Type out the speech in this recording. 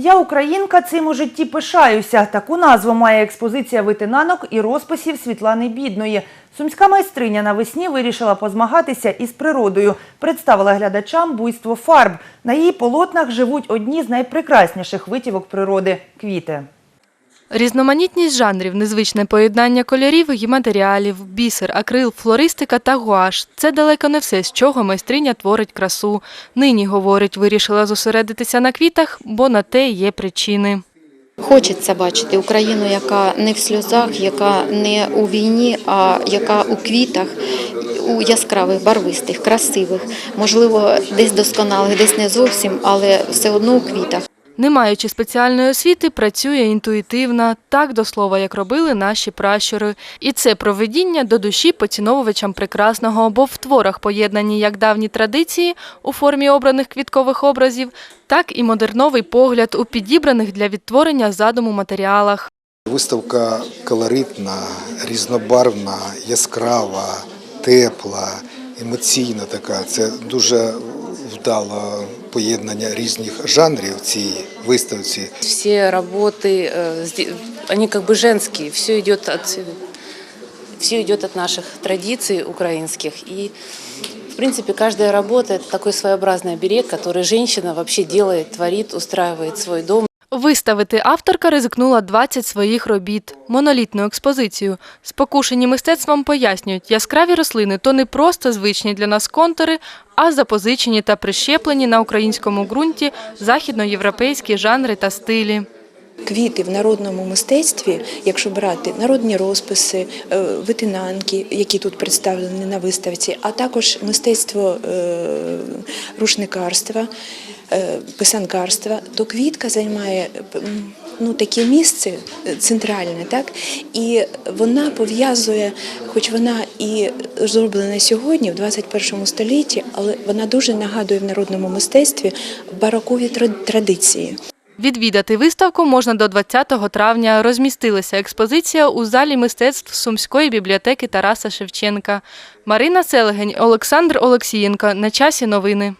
Я українка цим у житті пишаюся. Таку назву має експозиція витинанок і розписів Світлани Бідної. Сумська майстриня навесні вирішила позмагатися із природою. Представила глядачам буйство фарб. На її полотнах живуть одні з найпрекрасніших витівок природи – квіти. Різноманітність жанрів, незвичне поєднання кольорів і матеріалів, бісер, акрил, флористика та гуаш – це далеко не все, з чого майстриня творить красу. Нині, говорить, вирішила зосередитися на квітах, бо на те є причини. Хочеться бачити Україну, яка не в сльозах, яка не у війні, а яка у квітах, у яскравих, барвистих, красивих, можливо, десь досконалих, десь не зовсім, але все одно у квітах. Не маючи спеціальної освіти, працює інтуїтивно, так до слова, як робили наші пращури. І це проведіння до душі поціновувачам прекрасного, бо в творах поєднані як давні традиції у формі обраних квіткових образів, так і модерновий погляд у підібраних для відтворення задуму матеріалах. Виставка колоритна, різнобарвна, яскрава, тепла, емоційна така. Це дуже вдало поєднання різних жанрів в цій виставці. Все работы, э, сде- они как бы женские, все идет от, все идет от наших традиций украинских. И, в принципе, каждая работа – это такой своеобразный оберег, который женщина вообще делает, творит, устраивает свой дом. Виставити авторка ризикнула 20 своїх робіт, монолітну експозицію. Спокушені мистецтвом пояснюють, яскраві рослини то не просто звичні для нас контури, а запозичені та прищеплені на українському ґрунті західноєвропейські жанри та стилі. Квіти в народному мистецтві, якщо брати народні розписи, е, витинанки, які тут представлені на виставці, а також мистецтво е, рушникарства, е, писанкарства, то квітка займає ну, таке місце е, центральне, так? і вона пов'язує, хоч вона і зроблена сьогодні, в 21 столітті, але вона дуже нагадує в народному мистецтві барокові традиції. Відвідати виставку можна до 20 травня. Розмістилася експозиція у залі мистецтв Сумської бібліотеки Тараса Шевченка. Марина Селегень, Олександр Олексієнко. На часі новини.